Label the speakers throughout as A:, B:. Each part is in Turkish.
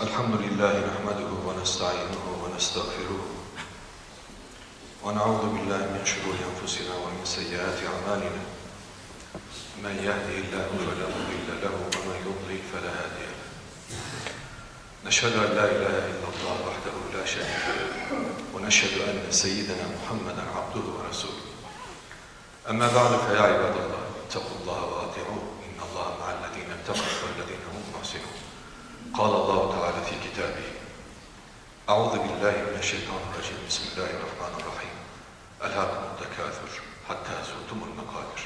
A: الحمد لله نحمده ونستعينه ونستغفره ونعوذ بالله من شرور أنفسنا ومن سيئات أعمالنا. من يهده الله فلا مضل له ومن يضلل فلا هادي له. نشهد أن لا إله إلا الله وحده لا شريك له ونشهد أن سيدنا محمدا عبده ورسوله. أما بعد فيا عباد الله اتقوا الله وأطيعوه إن الله مع الذين اتقوا والذين هم محسنون. قال الله تعالى Euzu billahi mineşşeytanirracim. Bismillahirrahmanirrahim. Elhakumut tekâthür hatta zurtumul makabir.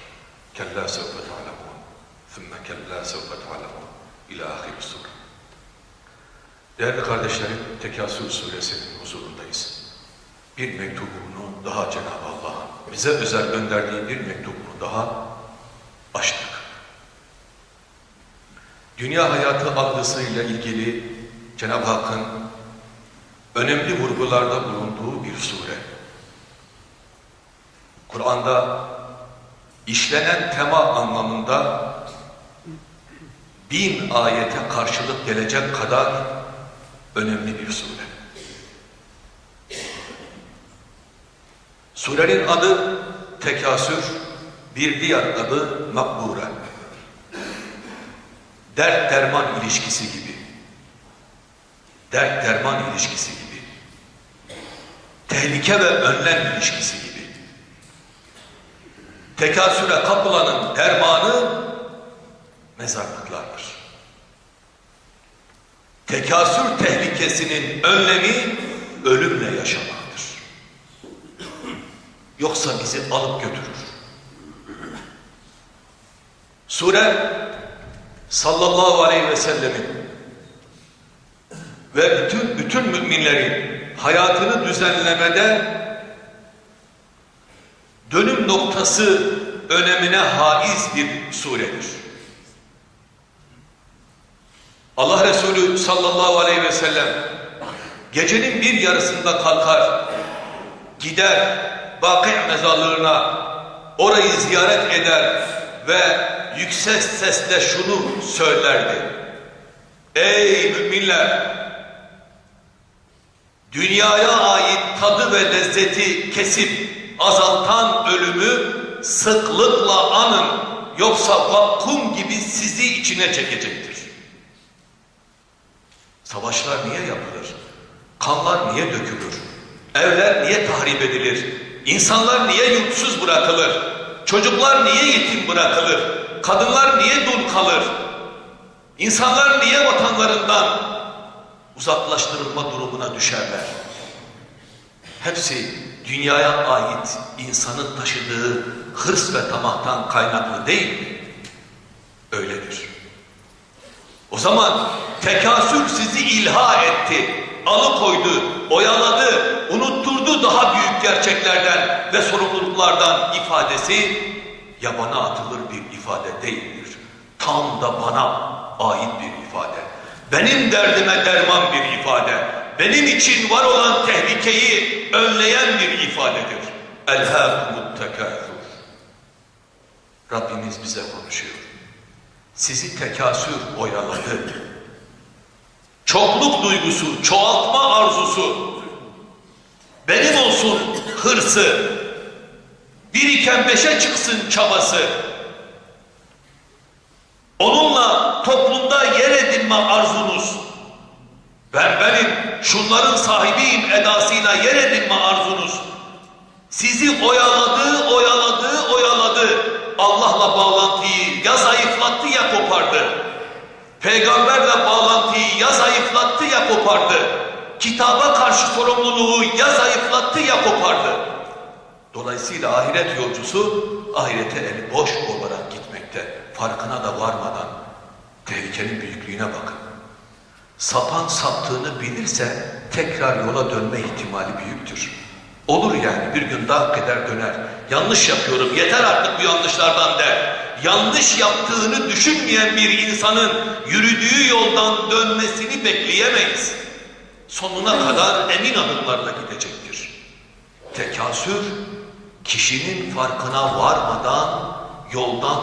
A: Kella sevfe ta'lemun. Thumma kella sevfe ta'lemun. İlâ ahir sure. Değerli kardeşlerim, Tekasül suresinin huzurundayız. Bir mektubunu daha Cenab-ı Allah'ın bize özel gönderdiği bir mektubunu daha açtık. Dünya hayatı algısıyla ilgili Cenab-ı Hakk'ın önemli vurgularda bulunduğu bir sure. Kur'an'da işlenen tema anlamında bin ayete karşılık gelecek kadar önemli bir sure. Surenin adı Tekasür, bir diğer adı Makbure. Dert derman ilişkisi gibi. Dert derman ilişkisi gibi. Tehlike ve önlem ilişkisi gibi. Tekasüre kapılanın dermanı mezarlıklardır. Tekasür tehlikesinin önlemi ölümle yaşamaktır. Yoksa bizi alıp götürür. Sure sallallahu aleyhi ve sellemin ve bütün, bütün müminlerin hayatını düzenlemede dönüm noktası önemine haiz bir suredir. Allah Resulü sallallahu aleyhi ve sellem gecenin bir yarısında kalkar, gider Bakı mezarlığına orayı ziyaret eder ve yüksek sesle şunu söylerdi. Ey müminler! Dünyaya ait tadı ve lezzeti kesip azaltan ölümü sıklıkla anın yoksa vakkum gibi sizi içine çekecektir. Savaşlar niye yapılır? Kanlar niye dökülür? Evler niye tahrip edilir? İnsanlar niye yurtsuz bırakılır? Çocuklar niye yetim bırakılır? Kadınlar niye dul kalır? İnsanlar niye vatanlarından uzaklaştırılma durumuna düşerler? Hepsi dünyaya ait insanın taşıdığı hırs ve tamahtan kaynaklı değil mi? Öyledir. O zaman tekasür sizi ilha etti, alıkoydu, oyaladı, unutturdu daha büyük gerçeklerden ve sorumluluklardan ifadesi yabana atılır bir ifade değildir. Tam da bana ait bir ifade. Benim derdime derman bir ifade. Benim için var olan tehlikeyi önleyen bir ifadedir. Elhâkumut tekâthur. Rabbimiz bize konuşuyor. Sizi tekasür oyaladı. Çokluk duygusu, çoğaltma arzusu, benim olsun hırsı, biriken beşe çıksın çabası, edinme arzunuz, ben benim şunların sahibiyim edasıyla yer edinme arzunuz, sizi oyaladı, oyaladı, oyaladı, Allah'la bağlantıyı ya zayıflattı ya kopardı. Peygamberle bağlantıyı ya zayıflattı ya kopardı. Kitaba karşı sorumluluğu ya zayıflattı ya kopardı. Dolayısıyla ahiret yolcusu ahirete eli boş olarak gitmekte. Farkına da varmadan tehlikenin büyüklüğüne bakın. Sapan saptığını bilirse tekrar yola dönme ihtimali büyüktür. Olur yani bir gün daha eder döner. Yanlış yapıyorum yeter artık bu yanlışlardan der. Yanlış yaptığını düşünmeyen bir insanın yürüdüğü yoldan dönmesini bekleyemeyiz. Sonuna kadar emin adımlarla gidecektir. Tekasür kişinin farkına varmadan yoldan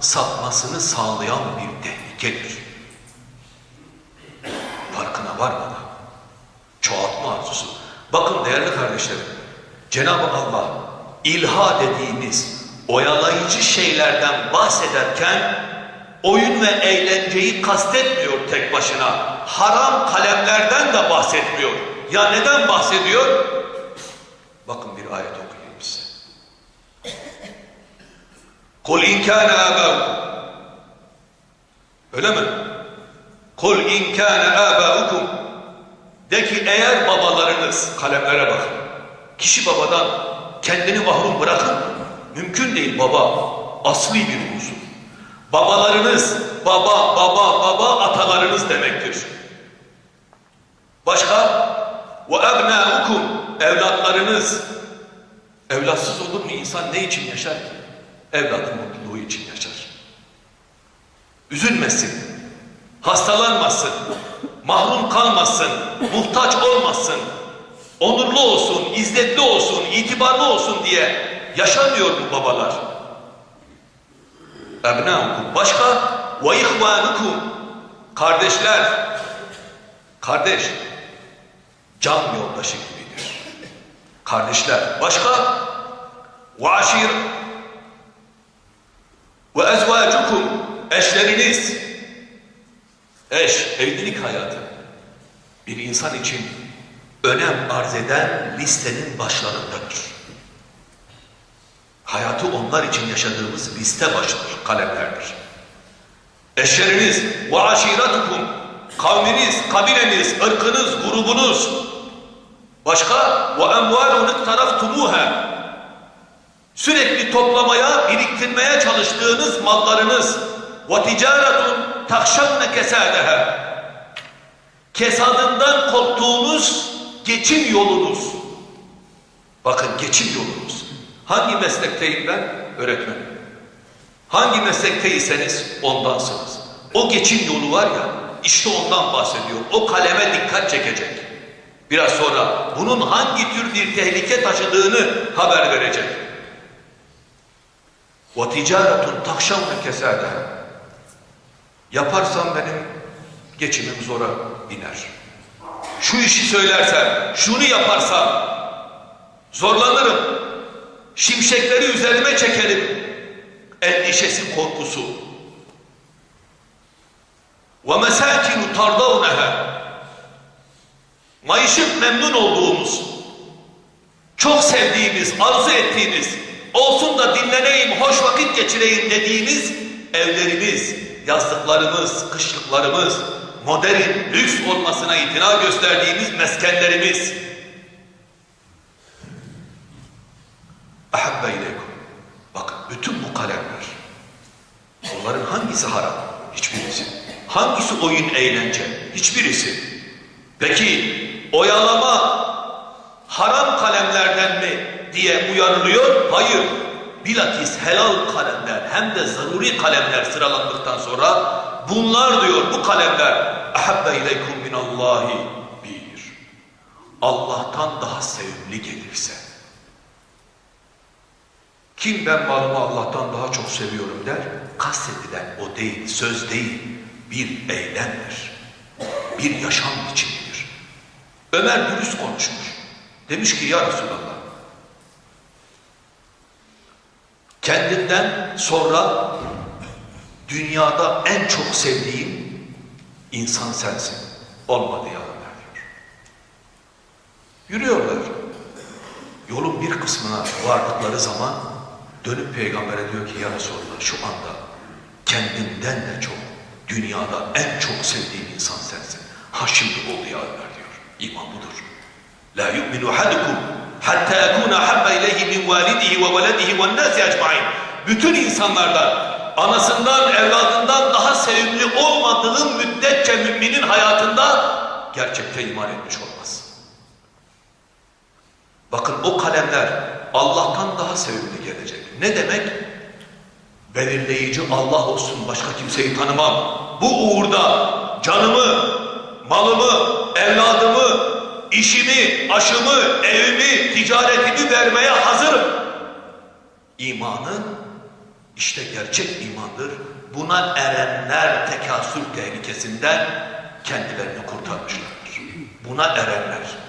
A: sapmasını sağlayan bir tehlikedir. Farkına varmadan. Çoğaltma arzusu. Bakın değerli kardeşlerim, Cenab-ı Allah ilha dediğimiz oyalayıcı şeylerden bahsederken oyun ve eğlenceyi kastetmiyor tek başına. Haram kalemlerden de bahsetmiyor. Ya neden bahsediyor? Bakın bir ayet okuyayım size. Kul in kana abaukum Öyle mi? Kul in kana abaukum De ki eğer babalarınız kalemlere bakın. Kişi babadan kendini mahrum bırakın. Mümkün değil baba. Asli bir unsur. Babalarınız, baba, baba, baba atalarınız demektir. Başka? Ve ebnâukum evlatlarınız. Evlatsız olur mu insan ne için yaşar ki? Evladın mutluluğu için yaşar. Üzülmesin, hastalanmasın, mahrum kalmasın, muhtaç olmasın, onurlu olsun, izzetli olsun, itibarlı olsun diye yaşamıyor bu babalar. Ebnâukum. Başka? Ve ihvânukum. Kardeşler. Kardeş. Can yoldaşı gibidir. Kardeşler. Başka? Ve aşir. Ve ezvâcukum. Eşleriniz. Eş, evlilik hayatı. Bir insan için önem arz eden listenin başlarındadır. Hayatı onlar için yaşadığımız liste başıdır, kalemlerdir. Eşleriniz ve aşiratukum, kavminiz, kabileniz, ırkınız, grubunuz. Başka ve emvalun iktaraftumuha. Sürekli toplamaya, biriktirmeye çalıştığınız mallarınız. Ve ticaretun takşavne kesadeha. Kesadından korktuğunuz geçim yolunuz. Bakın geçim yolunuz. Hangi meslekteyim ben? Öğretmenim. Hangi meslekteyseniz ondansınız. O geçim yolu var ya, işte ondan bahsediyor. O kaleme dikkat çekecek. Biraz sonra bunun hangi tür bir tehlike taşıdığını haber verecek. وَتِجَارَةٌ تَخْشَوْنَ كَسَادَهَا Yaparsam benim geçimim zora iner. Şu işi söylersem, şunu yaparsam zorlanırım. Şimşekleri üzerime çekerim. Endişesi, korkusu. وَمَسَاكِنُ تَرْضَوْنَهَا Mayışıp memnun olduğumuz, çok sevdiğimiz, arzu ettiğimiz, olsun da dinleneyim, hoş vakit geçireyim dediğimiz evlerimiz, yazlıklarımız, kışlıklarımız, modern, lüks olmasına itina gösterdiğimiz meskenlerimiz. Ahabbe ileykum. Bakın bütün bu kalemler. Onların hangisi haram? Hiçbirisi. Hangisi oyun eğlence? Hiçbirisi. Peki oyalama haram kalemlerden mi diye uyarılıyor? Hayır. Bilakis helal kalemler hem de zaruri kalemler sıralandıktan sonra bunlar diyor bu kalemler ahabbe ileykum minallahi bir. Allah'tan daha sevimli gelirse. Kim ben malımı Allah'tan daha çok seviyorum der, kastedilen o değil, söz değil, bir eylemdir. Bir yaşam biçimidir. Ömer dürüst konuşmuş. Demiş ki ya Resulallah, kendinden sonra dünyada en çok sevdiğim insan sensin. Olmadı ya Ömer diyor. Yürüyorlar. Yolun bir kısmına vardıkları zaman dönüp peygambere diyor ki ya Resulallah şu anda kendimden de çok dünyada en çok sevdiğim insan sensin. Ha şimdi oldu ya Ömer diyor. İman budur. La yu'minu ahadukum hatta yakuna habba ileyhi min validihi ve veledihi ve nasi ecmaîn. Bütün insanlardan anasından, evladından daha sevimli olmadığın müddetçe müminin hayatında gerçekten iman etmiş olmaz. Bakın o kalemler Allah'tan daha sevimli gelecek. Ne demek? Belirleyici Allah olsun başka kimseyi tanımam. Bu uğurda canımı, malımı, evladımı, işimi, aşımı, evimi, ticaretimi vermeye hazırım. İmanı işte gerçek imandır. Buna erenler tekasür tehlikesinden kendilerini kurtarmışlardır. buna erenler.